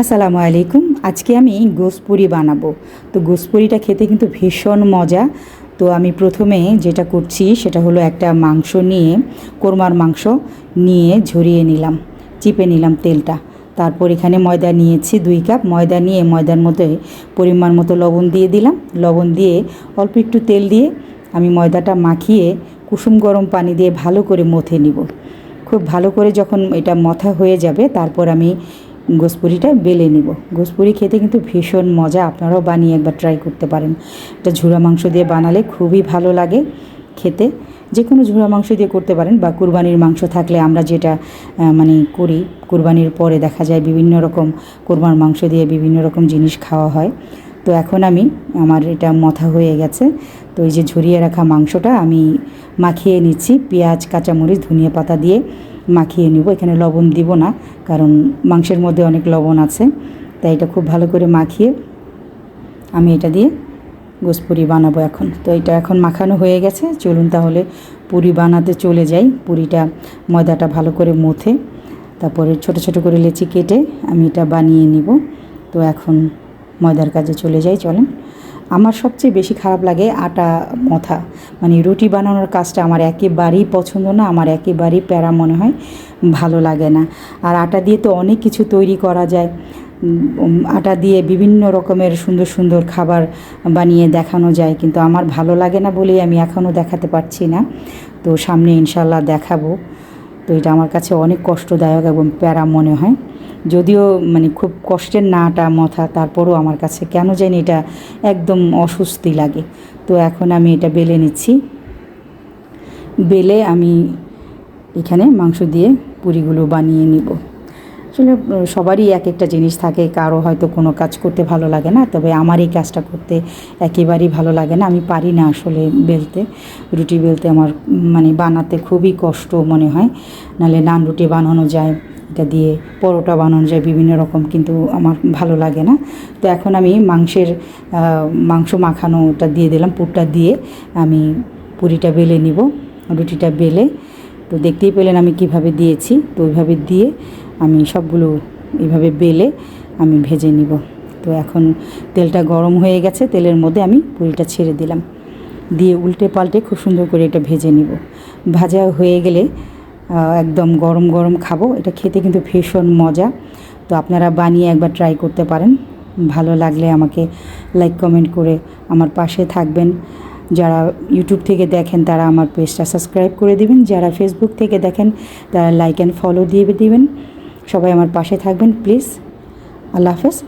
আসসালামু আলাইকুম। আজকে আমি গোসপুরি বানাবো। তো গোসপুরিটা খেতে কিন্তু ভীষণ মজা। তো আমি প্রথমে যেটা করছি, সেটা হলো একটা মাংস নিয়ে, কোরমার মাংস নিয়ে ঝরিয়ে নিলাম, চিপে নিলাম তেলটা। তারপর এখানে ময়দা নিয়েছি দুই কাপ। ময়দা নিয়ে, ময়দার মধ্যে পরিমাণ মতো লবণ দিয়ে দিলাম। লবণ দিয়ে অল্প একটু তেল দিয়ে আমি ময়দাটা মাখিয়ে কুসুম গরম পানি দিয়ে ভালো করে মথে নিব। খুব ভালো করে যখন এটা মথা হয়ে যাবে, তারপর আমি গোসপুরিটা বেলে নিব। গোসপুরি খেতে কিন্তু ভীষণ মজা, আপনারাও বানিয়ে একবার ট্রাই করতে পারেন। এটা ঝুরা মাংস দিয়ে বানালে খুবই ভালো লাগে খেতে। যে কোনো ঝুরা মাংস দিয়ে করতে পারেন বা কুরবানির মাংস থাকলে আমরা যেটা মানে করি, কুরবানির পরে দেখা যায় বিভিন্ন রকম কোরবার মাংস দিয়ে বিভিন্ন রকম জিনিস খাওয়া হয়। তো এখন আমি, আমার এটা মথা হয়ে গেছে। তো এই যে ঝরিয়ে রাখা মাংসটা আমি মাখিয়ে নিচ্ছি। পেঁয়াজ, কাঁচামরিচ, ধনিয়া পাতা দিয়ে মাখিয়ে নিব, এখানে লবণ দিব না, কারণ মাংসের মধ্যে অনেক লবণ আছে, তাই এটা খুব ভালো করে মাখিয়ে আমি এটা দিয়ে গোসপুরি বানাবো এখন। তো এটা এখন মাখানো হয়ে গেছে, চলুন তাহলে পুরি বানাতে চলে যাই, পুরিটা ময়দাটা ভালো করে মথে, তারপরে ছোট ছোট করে লেচি কেটে আমি এটা বানিয়ে নিব। তো এখন ময়দার কাজে চলে যাই, চলেন। আমার সবচেয়ে বেশি খারাপ লাগে আটা, মথা। মানে রুটি বানানোর কাজটা আমার একেবারেই পছন্দ না, আমার একেবারেই প্যারা মনে হয়, ভালো লাগে না। আর আটা দিয়ে তো অনেক কিছু তৈরি করা যায়। আটা দিয়ে বিভিন্ন রকমের সুন্দর সুন্দর খাবার বানিয়ে দেখানো যায়, কিন্তু আমার ভালো লাগে না বলেই আমি এখনও দেখাতে পারছি না। তো সামনে ইনশাল্লাহ দেখাবো। তো এটা আমার কাছে অনেক কষ্টদায়ক এবং প্যারা মনে হয়। যদিও মানে খুব কষ্টের নাটা, মথা, তারপরও আমার কাছে কেন জানি এটা একদম অস্বস্তি লাগে। তো এখন আমি এটা বেলে নিচ্ছি। বেলে আমি এখানে মাংস দিয়ে পুরিগুলো বানিয়ে নিব। আসলে সবারই এক একটা জিনিস থাকে, কারও হয়তো কোনো কাজ করতে ভালো লাগে না, তবে আমার এই কাজটা করতে একেবারেই ভালো লাগে না। আমি পারি না আসলে বেলতে। রুটি বেলতে আমার মানে বানাতে খুবই কষ্ট মনে হয়। নাহলে নান রুটি বানানো যায়। এটা দিয়ে পরোটা বানানো যায়, বিভিন্ন রকম, কিন্তু আমার ভালো লাগে না। তো এখন আমি মাংসের মাংস মাখানোটা দিয়ে দিলাম, পুরটা দিয়ে আমি পুরিটা বেলে নিব, রুটিটা বেলে। তো দেখতেই পেলেন আমি কীভাবে দিয়েছি। তো ওইভাবে দিয়ে আমি সবগুলো এইভাবে বেলে আমি ভেজে নিব। তো এখন তেলটা গরম হয়ে গেছে, তেলের মধ্যে আমি পুরিটা ছেড়ে দিলাম। দিয়ে উল্টে পাল্টে খুব সুন্দর করে এটা ভেজে নিব। ভাজা হয়ে গেলে একদম গরম গরম খাব। এটা খেতে কিন্তু ভীষণ মজা। তো আপনারা বানিয়ে একবার ট্রাই করতে পারেন। ভালো লাগলে আমাকে লাইক কমেন্ট করে আমার পাশে থাকবেন। যারা ইউটিউব থেকে দেখেন, তারা আমার পেজটা সাবস্ক্রাইব করে দিবেন। যারা ফেসবুক থেকে দেখেন, তারা লাইক অ্যান্ড ফলো দিয়ে দিবেন। সবাই আমার পাশে থাকবেন প্লিজ আল্লাহ হাফেজ।